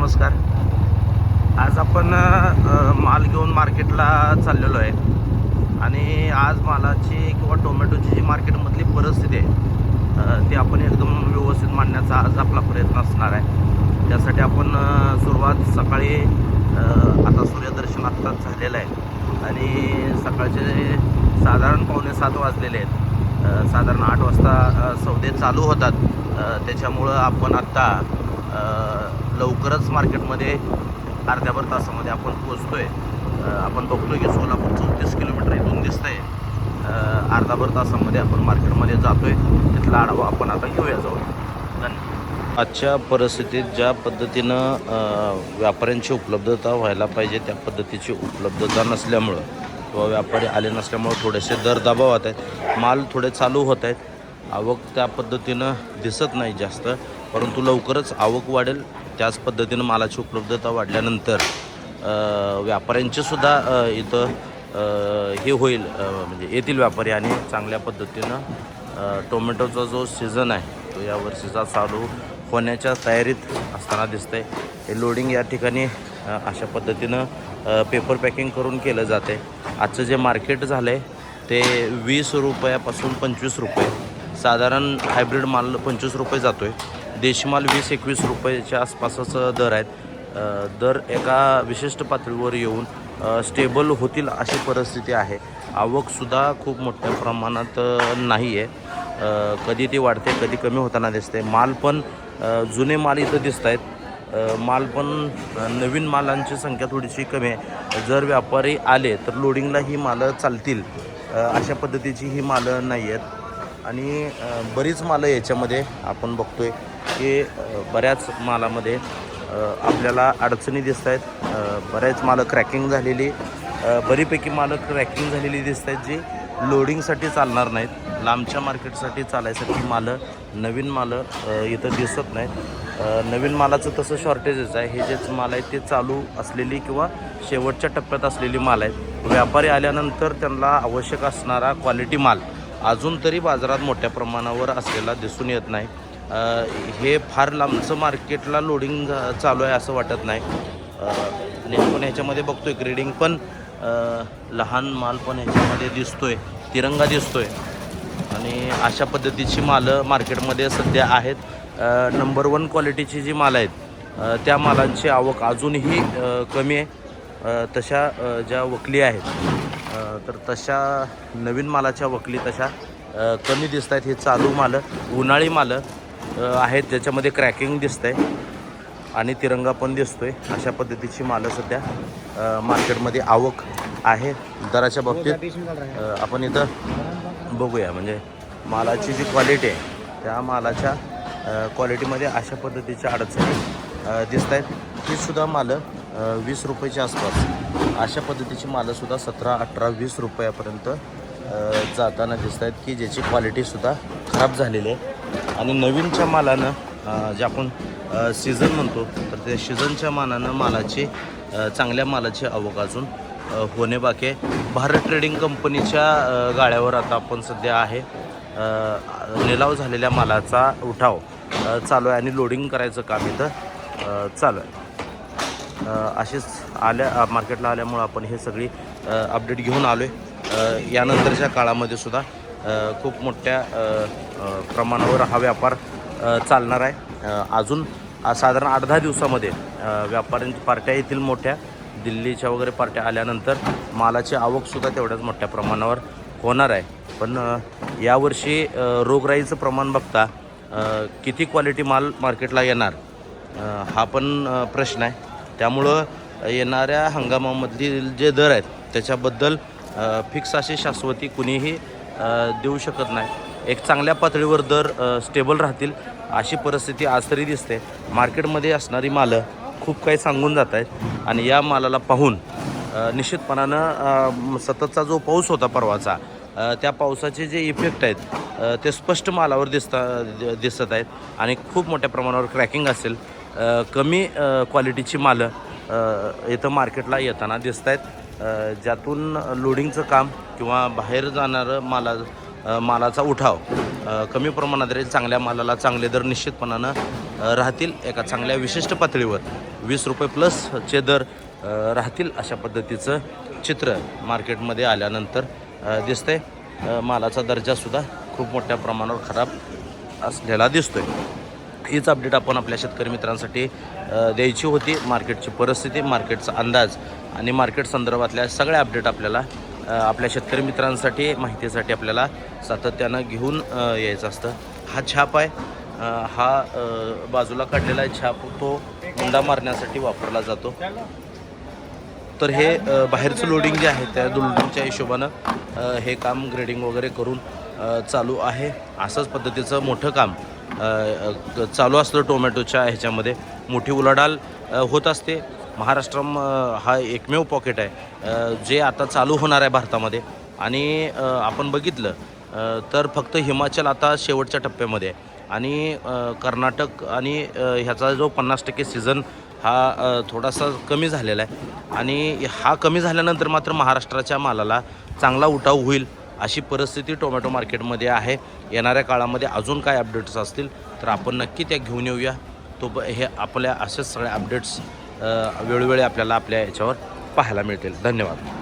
नमस्कार. आज आपण माल घेऊन मार्केटला चाललेलो आहे. आणि आज मालाची किंवा टोमॅटोची जी मार्केटमधली परिस्थिती आहे ती आपण एकदम व्यवस्थित मांडण्याचा आज आपला प्रयत्न असणार आहे. त्यासाठी आपण सुरुवात सकाळी आता सूर्यदर्शन आत्ताच झालेलं आहे. आणि सकाळचे साधारण पावणे सात वाजलेले आहेत. साधारण आठ वाजता सौदे चालू होतात. त्याच्यामुळं आपण आत्ता लवकरच मार्केटमध्ये अर्ध्याभर तासामध्ये आपण पोचतो आहे आपण बघतो की सोलापूर चौतीस किलोमीटर इथून दिसत आहे अर्धाभर तासामध्ये आपण मार्केटमध्ये जातो आहे तिथला आढावा आपण आता घेऊया जाऊ धन्यवाद. आजच्या परिस्थितीत ज्या पद्धतीनं व्यापाऱ्यांची उपलब्धता व्हायला पाहिजे त्या पद्धतीची उपलब्धता नसल्यामुळं किंवा व्यापारी आले नसल्यामुळं थोडेसे दर दबावात आहेत. माल थोडे चालू होत आहेत. आवक त्या पद्धतीनं दिसत नाही जास्त परंतु लवकरच आवक वाढेल. त्याच पद्धतीनं मालाची उपलब्धता वाढल्यानंतर व्यापाऱ्यांचेसुद्धा व्यापाऱ्यांचे सुद्धा इथं हे होईल म्हणजे येथील व्यापारी आणि चांगल्या पद्धतीनं टोमॅटोचा जो सीझन आहे तो या वर्षीचा चालू होण्याच्या तयारीत असताना दिसतंय. हे लोडिंग या ठिकाणी अशा पद्धतीनं पेपर पॅकिंग करून केलं जाते आजचं जे मार्केट झालं आहे ते वीस रुपयापासून पंचवीस रुपये. साधारण हायब्रिड माल पंचवीस रुपये जातो आहे देशमाल वीस एकवीस रुपयाच्या आसपासच दर आहेत. दर एका विशिष्ट पातळीवर येऊन स्टेबल होतील अशी परिस्थिती आहे. आवकसुद्धा खूप मोठ्या प्रमाणात नाही आहे कधी ती वाढते कधी कमी होताना दिसते. माल पण जुने माल इथं दिसत आहेत माल पण नवीन मालांची संख्या थोडीशी कमी आहे. जर व्यापारी आले तर लोडिंगला ही मालं चालतील. अशा पद्धतीची ही मालं नाही आहेत आणि बरीच मालं याच्यामध्ये आपण बघतोय की बऱ्याच मालामध्ये आपल्याला अडचणी दिसत आहेत. बऱ्याच मालं क्रॅकिंग झालेली बरीपैकी मालं क्रॅकिंग झालेली दिसत आहेत जी लोडिंगसाठी चालणार नाहीत. लांबच्या मार्केटसाठी चालायसाठी मालं नवीन मालं इथं दिसत नाहीत. नवीन मालाचं तसं शॉर्टेजच आहे. हे जेच माल आहेत ते चालू असलेली किंवा शेवटच्या टप्प्यात असलेली माल आहेत. व्यापारी आल्यानंतर त्यांना आवश्यक असणारा क्वालिटी माल अजून तरी बाजारात मोठ्या प्रमाणावर असलेला दिसून येत नाही. हे फार लांबचं मार्केटला लोडिंग चालू आहे असं वाटत नाही. अ, आणि आपण ह्याच्यामध्ये बघतोय ग्रेडिंग पण लहान माल पण ह्याच्यामध्ये दिसतोय तिरंगा दिसतोय. आणि अशा पद्धतीची मालं मार्केटमध्ये सध्या आहेत. नंबर वन क्वालिटीची जी मालं आहेत त्या मालांची आवक अजूनही कमी आहे. तशा ज्या वकली आहेत तर तशा नवीन मालाच्या वकली तशा कमी दिसत आहेत हे चालू मालं उन्हाळी मालं आहेत. ज्याच्यामध्ये क्रॅकिंग दिसतंय आणि तिरंगा पण दिसतो आहे अशा पद्धतीची मालं सध्या मार्केटमध्ये आवक आहे. दराच्या बाबतीत आपण इथं बघूया. म्हणजे मालाची जी क्वालिटी आहे त्या मालाच्या क्वालिटीमध्ये अशा पद्धतीच्या अडचणी दिसत आहेत ही सुद्धा मालं वीस रुपयाच्या आसपास. अशा पद्धतीची मालंसुद्धा सतरा अठरा वीस रुपयापर्यंत जाताना दिसत आहेत की ज्याची क्वालिटीसुद्धा खराब झालेली आहे. आणि नवीनच्या मालानं जे आपण सीझन म्हणतो तर त्या सीझनच्या मानानं मालाची चांगल्या मालाची आवक अजून होणे बाकी आहे. भारत ट्रेडिंग कंपनीच्या गाड्यावर आता आपण सध्या आहे लिलाव झालेल्या मालाचा उठाव चालू आहे आणि लोडिंग करायचं काम इथं चालू आहे. असेच आल्या मार्केटला आल्यामुळं आपण हे सगळी अपडेट घेऊन आलो आहे यानंतरच्या काळामध्ये सुद्धा खूप मोठ्या प्रमाणावर हा व्यापार चालणार आहे. अजून साधारण आठ दहा दिवसामध्ये व्यापाऱ्यांच्या पार्ट्या येथील मोठ्या. दिल्लीच्या वगैरे पार्ट्या आल्यानंतर मालाची आवकसुद्धा तेवढ्याच मोठ्या प्रमाणावर होणार आहे. पण यावर्षी रोगराईचं प्रमाण बघता किती क्वालिटी माल मार्केटला येणार हा पण प्रश्न आहे. त्यामुळं येणाऱ्या हंगामामधील जे दर आहेत त्याच्याबद्दल फिक्स अशी शाश्वती कुणीही देऊ शकत नाही. एक चांगल्या पातळीवर दर स्टेबल राहतील अशी परिस्थिती आज तरी दिसते. मार्केटमध्ये असणारी मालं खूप काही सांगून जात आहेत आणि या मालाला पाहून निश्चितपणानं सततचा जो पाऊस होता परवाचा त्या पावसाचे जे इफेक्ट आहेत ते स्पष्ट मालावर दिसता दिसत आहेत आणि खूप मोठ्या प्रमाणावर क्रॅकिंग असेल. कमी क्वालिटीची मालं इथं मार्केटला येताना दिसत आहेत ज्यातून लोडिंगचं काम किंवा बाहेर जाणारं माला मालाचा उठाव कमी प्रमाणात रे चांगल्या मालाला चांगले दर निश्चितपणानं राहतील. एका चांगल्या विशिष्ट पातळीवर वीस रुपये प्लसचे दर राहतील अशा पद्धतीचं चित्र मार्केटमध्ये आल्यानंतर दिसतंय. मालाचा दर्जासुद्धा खूप मोठ्या प्रमाणावर खराब असलेला दिसतोय. हीच अपडेट आपण आपल्या शेतकरी मित्रांसाठी द्यायची होती. मार्केटची परिस्थिती मार्केटचा अंदाज आणि मार्केट संदर्भातल्या सगळ्या अपडेट आपल्याला आपल्या शेतकरी मित्रांसाठी माहितीसाठी आपल्याला सातत्यानं घेऊन यायचं असतं. हा छाप आहे. हा बाजूला काढलेला आहे छाप. तो मुंडा मारण्यासाठी वापरला जातो. तर हे बाहेरचं लोडिंग जे आहे त्या लोडिंगच्या हिशोबानं हे काम ग्रेडिंग वगैरे करून चालू आहे. असंच पद्धतीचं मोठं काम चालू असलं टोमॅटोच्या ह्याच्यामध्ये. मोठी उलाढाल होत असते. महाराष्ट्र हा एकमेव पॉकेट आहे. जे आता चालू होणार आहे भारतामध्ये. आणि आपण बघितलं तर फक्त हिमाचल आता शेवटच्या टप्प्यामध्ये आहे. आणि कर्नाटक आणि ह्याचा जो पन्नास टक्के सीझन हा थोडासा कमी झालेला आहे. आणि हा कमी झाल्यानंतर मात्र महाराष्ट्राच्या मालाला चांगला उठाव होईल. अशी परिस्थिती टोमॅटो मार्केटमध्ये आहे. येणाऱ्या काळामध्ये अजून काय अपडेट्स असतील तर आपण नक्की त्या घेऊन येऊया. तो हे आपल्या असेच सगळ्या अपडेट्स वेळोवेळी आपल्याला आपल्या याच्यावर पाहायला मिळतील. धन्यवाद.